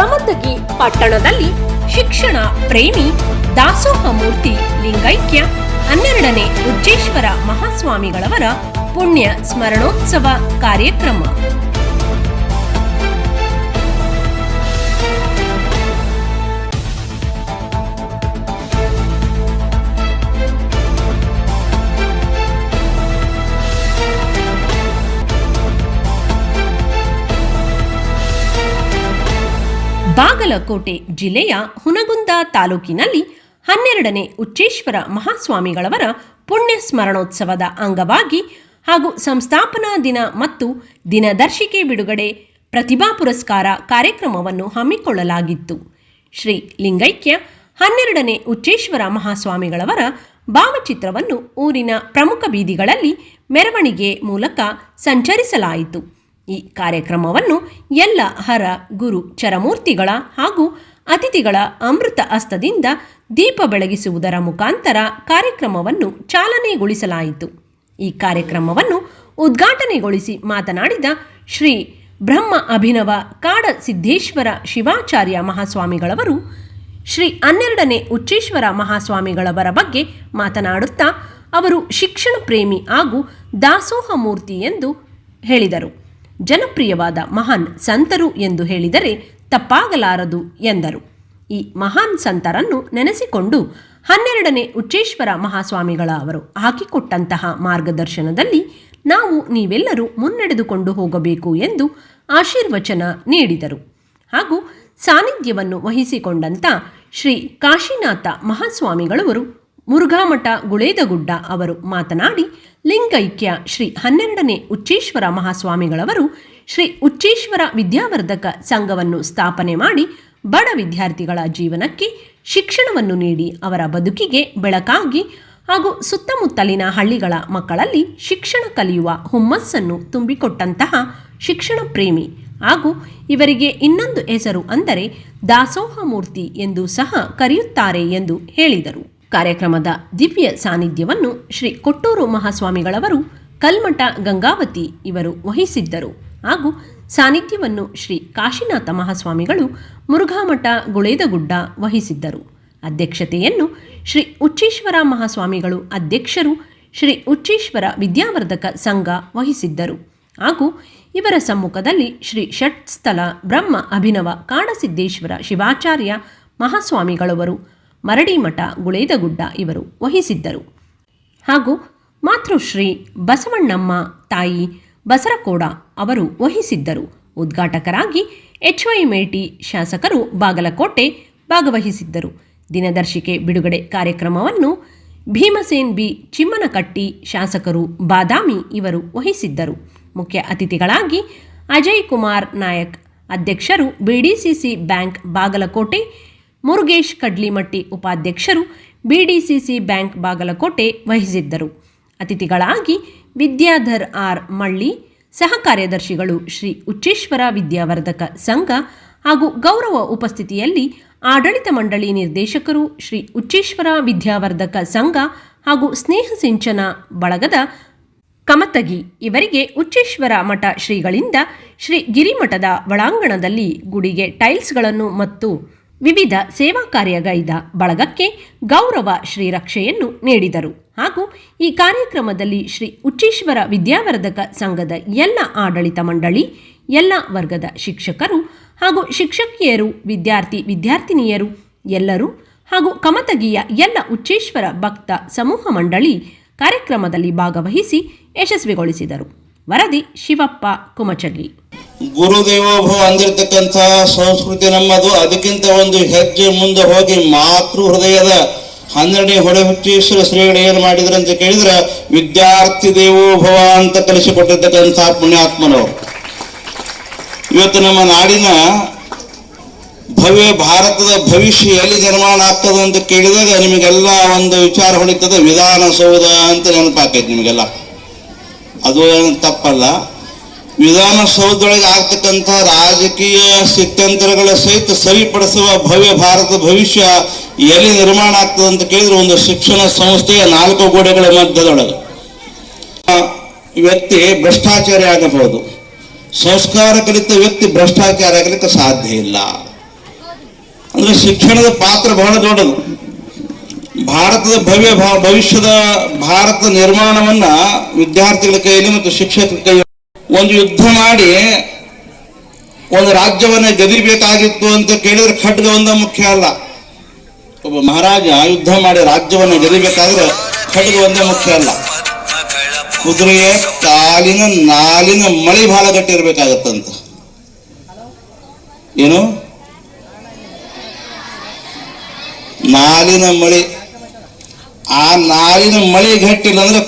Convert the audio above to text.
ಕಮತಗಿ ಪಟ್ಟಣದಲ್ಲಿ ಶಿಕ್ಷಣ ಪ್ರೇಮಿ ದಾಸೋಹ ಮೂರ್ತಿ ಲಿಂಗೈಕ್ಯ ಹನ್ನೆರಡನೇ ಉಜ್ಜೇಶ್ವರ ಮಹಾಸ್ವಾಮಿಗಳವರ ಪುಣ್ಯ ಸ್ಮರಣೋತ್ಸವ ಕಾರ್ಯಕ್ರಮ. ಬಾಗಲಕೋಟೆ ಜಿಲ್ಲೆಯ ಹುನಗುಂದ ತಾಲೂಕಿನಲ್ಲಿ ಹನ್ನೆರಡನೇ ಉಚ್ಚೇಶ್ವರ ಮಹಾಸ್ವಾಮಿಗಳವರ ಪುಣ್ಯ ಸ್ಮರಣೋತ್ಸವದ ಅಂಗವಾಗಿ ಹಾಗೂ ಸಂಸ್ಥಾಪನಾ ದಿನ ಮತ್ತು ದಿನದರ್ಶಿಕೆ ಬಿಡುಗಡೆ ಪ್ರತಿಭಾ ಪುರಸ್ಕಾರ ಕಾರ್ಯಕ್ರಮವನ್ನು ಹಮ್ಮಿಕೊಳ್ಳಲಾಗಿತ್ತು. ಶ್ರೀ ಲಿಂಗೈಕ್ಯ ಹನ್ನೆರಡನೇ ಉಚ್ಚೇಶ್ವರ ಮಹಾಸ್ವಾಮಿಗಳವರ ಭಾವಚಿತ್ರವನ್ನು ಊರಿನ ಪ್ರಮುಖ ಬೀದಿಗಳಲ್ಲಿ ಮೆರವಣಿಗೆ ಮೂಲಕ ಸಂಚರಿಸಲಾಯಿತು. ಈ ಕಾರ್ಯಕ್ರಮವನ್ನು ಎಲ್ಲ ಹರ, ಗುರು, ಚರಮೂರ್ತಿಗಳ ಹಾಗೂ ಅತಿಥಿಗಳ ಅಮೃತ ಹಸ್ತದಿಂದ ದೀಪ ಬೆಳಗಿಸುವುದರ ಮುಖಾಂತರ ಕಾರ್ಯಕ್ರಮವನ್ನು ಚಾಲನೆಗೊಳಿಸಲಾಯಿತು. ಈ ಕಾರ್ಯಕ್ರಮವನ್ನು ಉದ್ಘಾಟನೆಗೊಳಿಸಿ ಮಾತನಾಡಿದ ಶ್ರೀ ಬ್ರಹ್ಮ ಅಭಿನವ ಕಾಡ ಸಿದ್ದೇಶ್ವರ ಶಿವಾಚಾರ್ಯ ಮಹಾಸ್ವಾಮಿಗಳವರು, ಶ್ರೀ ಹನ್ನೆರಡನೇ ಉಚ್ಚೇಶ್ವರ ಮಹಾಸ್ವಾಮಿಗಳವರ ಬಗ್ಗೆ ಮಾತನಾಡುತ್ತಾ ಅವರು ಶಿಕ್ಷಣ ಪ್ರೇಮಿ ಹಾಗೂ ದಾಸೋಹ ಮೂರ್ತಿ ಎಂದು ಹೇಳಿದರು. ಜನಪ್ರಿಯವಾದ ಮಹಾನ್ ಸಂತರು ಎಂದು ಹೇಳಿದರೆ ತಪ್ಪಾಗಲಾರದು ಎಂದರು. ಈ ಮಹಾನ್ ಸಂತರನ್ನು ನೆನೆಸಿಕೊಂಡು ಹನ್ನೆರಡನೇ ಉಚ್ಚೇಶ್ವರ ಮಹಾಸ್ವಾಮಿಗಳ ಅವರು ಹಾಕಿಕೊಟ್ಟಂತಹ ಮಾರ್ಗದರ್ಶನದಲ್ಲಿ ನಾವು ನೀವೆಲ್ಲರೂ ಮುನ್ನಡೆದುಕೊಂಡು ಹೋಗಬೇಕು ಎಂದು ಆಶೀರ್ವಚನ ನೀಡಿದರು. ಹಾಗೂ ಸಾನ್ನಿಧ್ಯವನ್ನು ವಹಿಸಿಕೊಂಡಂಥ ಶ್ರೀ ಕಾಶಿನಾಥ ಮಹಾಸ್ವಾಮಿಗಳವರು ಮುರುಘಾಮಠ ಗುಳೇದಗುಡ್ಡ ಅವರು ಮಾತನಾಡಿ, ಲಿಂಗೈಕ್ಯ ಶ್ರೀ ಹನ್ನೆರಡನೇ ಉಚ್ಚೇಶ್ವರ ಮಹಾಸ್ವಾಮಿಗಳವರು ಶ್ರೀ ಉಚ್ಚೇಶ್ವರ ವಿದ್ಯಾವರ್ಧಕ ಸಂಘವನ್ನು ಸ್ಥಾಪನೆ ಮಾಡಿ ಬಡ ವಿದ್ಯಾರ್ಥಿಗಳ ಜೀವನಕ್ಕೆ ಶಿಕ್ಷಣವನ್ನು ನೀಡಿ ಅವರ ಬದುಕಿಗೆ ಬೆಳಕಾಗಿ ಹಾಗೂ ಸುತ್ತಮುತ್ತಲಿನ ಹಳ್ಳಿಗಳ ಮಕ್ಕಳಲ್ಲಿ ಶಿಕ್ಷಣ ಕಲಿಯುವ ಹುಮ್ಮಸ್ಸನ್ನು ತುಂಬಿಕೊಟ್ಟಂತಹ ಶಿಕ್ಷಣ ಪ್ರೇಮಿ ಹಾಗೂ ಇವರಿಗೆ ಇನ್ನೊಂದು ಹೆಸರು ಅಂದರೆ ದಾಸೋಹ ಮೂರ್ತಿ ಎಂದು ಸಹ ಕರೆಯುತ್ತಾರೆ ಎಂದು ಹೇಳಿದರು. ಕಾರ್ಯಕ್ರಮದ ದಿವ್ಯ ಸಾನ್ನಿಧ್ಯವನ್ನು ಶ್ರೀ ಕೊಟ್ಟೂರು ಮಹಾಸ್ವಾಮಿಗಳವರು ಕಲ್ಮಠ ಗಂಗಾವತಿ ಇವರು ವಹಿಸಿದ್ದರು. ಹಾಗೂ ಸಾನ್ನಿಧ್ಯವನ್ನು ಶ್ರೀ ಕಾಶಿನಾಥ ಮಹಾಸ್ವಾಮಿಗಳು ಮುರುಘಾಮಠ ಗುಳೇದಗುಡ್ಡ ವಹಿಸಿದ್ದರು. ಅಧ್ಯಕ್ಷತೆಯನ್ನು ಶ್ರೀ ಉಚ್ಚೇಶ್ವರ ಮಹಾಸ್ವಾಮಿಗಳು ಅಧ್ಯಕ್ಷರು ಶ್ರೀ ಉಚ್ಚೇಶ್ವರ ವಿದ್ಯಾವರ್ಧಕ ಸಂಘ ವಹಿಸಿದ್ದರು. ಹಾಗೂ ಇವರ ಸಮ್ಮುಖದಲ್ಲಿ ಶ್ರೀ ಷಟ್ಸ್ಥಲ ಬ್ರಹ್ಮ ಅಭಿನವ ಕಾಡಸಿದ್ದೇಶ್ವರ ಶಿವಾಚಾರ್ಯ ಮಹಾಸ್ವಾಮಿಗಳವರು ಮರಡಿಮಠ ಗುಳೇದಗುಡ್ಡ ಇವರು ವಹಿಸಿದ್ದರು. ಹಾಗೂ ಮಾತೃಶ್ರೀ ಬಸವಣ್ಣಮ್ಮ ತಾಯಿ ಬಸರಕೋಡ ಅವರು ವಹಿಸಿದ್ದರು. ಉದ್ಘಾಟಕರಾಗಿ ಎಚ್ ವೈ ಮೇಟಿ ಶಾಸಕರು ಬಾಗಲಕೋಟೆ ಭಾಗವಹಿಸಿದ್ದರು. ದಿನದರ್ಶಿಕೆ ಬಿಡುಗಡೆ ಕಾರ್ಯಕ್ರಮವನ್ನು ಭೀಮಸೇನ್ ಬಿ ಚಿಮ್ಮನಕಟ್ಟಿ ಶಾಸಕರು ಬಾದಾಮಿ ಇವರು ವಹಿಸಿದ್ದರು. ಮುಖ್ಯ ಅತಿಥಿಗಳಾಗಿ ಅಜಯ್ ಕುಮಾರ್ ನಾಯಕ್, ಅಧ್ಯಕ್ಷರು ಬಿಡಿಸಿಸಿ ಬ್ಯಾಂಕ್ ಬಾಗಲಕೋಟೆ ಮುರುಗೇಶ್ ಕಡ್ಲಿಮಟ್ಟಿ ಉಪಾಧ್ಯಕ್ಷರು ಬಿಡಿಸಿಸಿ ಬ್ಯಾಂಕ್ ಬಾಗಲಕೋಟೆ ವಹಿಸಿದ್ದರು. ಅತಿಥಿಗಳಾಗಿ ವಿದ್ಯಾಧರ್ ಆರ್ ಮಳ್ಳಿ ಸಹ ಕಾರ್ಯದರ್ಶಿಗಳು ಶ್ರೀ ಉಚ್ಚೇಶ್ವರ ವಿದ್ಯಾವರ್ಧಕ ಸಂಘ ಹಾಗೂ ಗೌರವ ಉಪಸ್ಥಿತಿಯಲ್ಲಿ ಆಡಳಿತ ಮಂಡಳಿ ನಿರ್ದೇಶಕರು ಶ್ರೀ ಉಚ್ಚೇಶ್ವರ ವಿದ್ಯಾವರ್ಧಕ ಸಂಘ ಹಾಗೂ ಸ್ನೇಹ ಸಿಂಚನ ಬಳಗದ ಕಮತಗಿ ಇವರಿಗೆ ಉಚ್ಚೇಶ್ವರ ಮಠ ಶ್ರೀಗಳಿಂದ ಶ್ರೀ ಗಿರಿಮಠದ ಒಳಾಂಗಣದಲ್ಲಿ ಗುಡಿಗೆ ಟೈಲ್ಸ್ಗಳನ್ನು ಮತ್ತು ವಿವಿಧ ಸೇವಾ ಕಾರ್ಯಗೈದ ಬಳಗಕ್ಕೆ ಗೌರವ ಶ್ರೀರಕ್ಷೆಯನ್ನು ನೀಡಿದರು. ಹಾಗೂ ಈ ಕಾರ್ಯಕ್ರಮದಲ್ಲಿ ಶ್ರೀ ಉಚ್ಚೀಶ್ವರ ವಿದ್ಯಾವರ್ಧಕ ಸಂಘದ ಎಲ್ಲ ಆಡಳಿತ ಮಂಡಳಿ, ಎಲ್ಲ ವರ್ಗದ ಶಿಕ್ಷಕರು ಹಾಗೂ ಶಿಕ್ಷಕಿಯರು, ವಿದ್ಯಾರ್ಥಿ ವಿದ್ಯಾರ್ಥಿನಿಯರು, ಎಲ್ಲರೂ ಹಾಗೂ ಕಮತಗಿಯ ಎಲ್ಲ ಉಚ್ಚೇಶ್ವರ ಭಕ್ತ ಸಮೂಹ ಮಂಡಳಿ ಕಾರ್ಯಕ್ರಮದಲ್ಲಿ ಭಾಗವಹಿಸಿ ಯಶಸ್ವಿಗೊಳಿಸಿದರು. ವರದಿ ಶಿವಪ್ಪ ಕುಮಚಗಿ. ಗುರುದೇವೋಭವ ಅಂದಿರ್ತಕ್ಕಂಥ ಸಂಸ್ಕೃತಿ ನಮ್ಮದು. ಅದಕ್ಕಿಂತ ಒಂದು ಹೆಜ್ಜೆ ಮುಂದೆ ಹೋಗಿ ಮಾತೃ ಹೃದಯದ ಹನ್ನೆರಡನೇ ಹೊಳೆಹುಚ್ಚೇಶ್ವರ ಶ್ರೀಗಳು ಏನು ಮಾಡಿದ್ರು ಅಂತ ಕೇಳಿದ್ರೆ, ವಿದ್ಯಾರ್ಥಿ ದೇವೋಭವ ಅಂತ ಕಲಿಸಿಕೊಟ್ಟಿರ್ತಕ್ಕಂಥ ಪುಣ್ಯಾತ್ಮನವರು. ಇವತ್ತು ನಮ್ಮ ನಾಡಿನ ಭವ್ಯ ಭಾರತದ ಭವಿಷ್ಯ ಎಲ್ಲಿ ನಿರ್ಮಾಣ ಆಗ್ತದೆ ಅಂತ ಕೇಳಿದಾಗ ನಿಮಗೆಲ್ಲ ಒಂದು ವಿಚಾರ ಹೊಳಿತದೆ ವಿಧಾನಸೌಧ ಅಂತ ನೆನಪಾಕೈತಿ ನಿಮಗೆಲ್ಲ. ಅದು ತಪ್ಪಲ್ಲ. ವಿಧಾನಸೌಧದೊಳಗೆ ಆಗ್ತಕ್ಕಂಥ ರಾಜಕೀಯ ಸ್ಥಿತ್ಯಂತರಗಳ ಸಹಿತ ಸರಿಪಡಿಸುವ ಭವ್ಯ ಭಾರತ ಭವಿಷ್ಯ ಎಲ್ಲಿ ನಿರ್ಮಾಣ ಆಗ್ತದೆ ಅಂತ ಕೇಳಿದ್ರೆ ಒಂದು ಶಿಕ್ಷಣ ಸಂಸ್ಥೆಯ ನಾಲ್ಕು ಗೋಡೆಗಳ ಮಧ್ಯದೊಳಗೆ. ವ್ಯಕ್ತಿ ಭ್ರಷ್ಟಾಚಾರಿ ಆಗಬಹುದು. ಸಂಸ್ಕಾರ ಕಲಿತ ವ್ಯಕ್ತಿ ಭ್ರಷ್ಟಾಚಾರ ಆಗಲಿಕ್ಕೆ ಸಾಧ್ಯ ಇಲ್ಲ. ಅಂದ್ರೆ ಶಿಕ್ಷಣದ ಪಾತ್ರ ಬಹಳ ದೊಡ್ಡದು. ಭಾರತದ ಭವ್ಯ ಭವಿಷ್ಯದ ಭಾರತ ನಿರ್ಮಾಣವನ್ನ ವಿದ್ಯಾರ್ಥಿಗಳ ಕೈಯಲ್ಲಿ ಮತ್ತು ಶಿಕ್ಷಕರ ಕೈಯಲ್ಲಿ ಒಂದು ಯುದ್ಧ ಮಾಡಿ ಒಂದು ರಾಜ್ಯವನ್ನ ಗೆದಿಬೇಕಾಗಿತ್ತು ಅಂತ ಕೇಳಿದ್ರೆ ಖಡ್ಗ ಒಂದ ಮುಖ್ಯ ಅಲ್ಲ. ಒಬ್ಬ ಮಹಾರಾಜ ಯುದ್ಧ ಮಾಡಿ ರಾಜ್ಯವನ್ನ ಗೆದಿಬೇಕಾದ್ರೆ ಖಡ್ಗ ಒಂದೇ ಮುಖ್ಯ ಅಲ್ಲ. ಕುದುರೆಯ ಕಾಲಿನ ನಾಲಿನ ಮಳೆ ಬಹಳ ಗಟ್ಟಿ ಇರ್ಬೇಕಾಗತ್ತಂತ. ಏನು? ನಾಲಿನ ಮಳೆ. ಆ ನಾಲಿನ ಮಳೆ ಗಟ್ಟಿಲ್ಲ ಅಂದ್ರೆ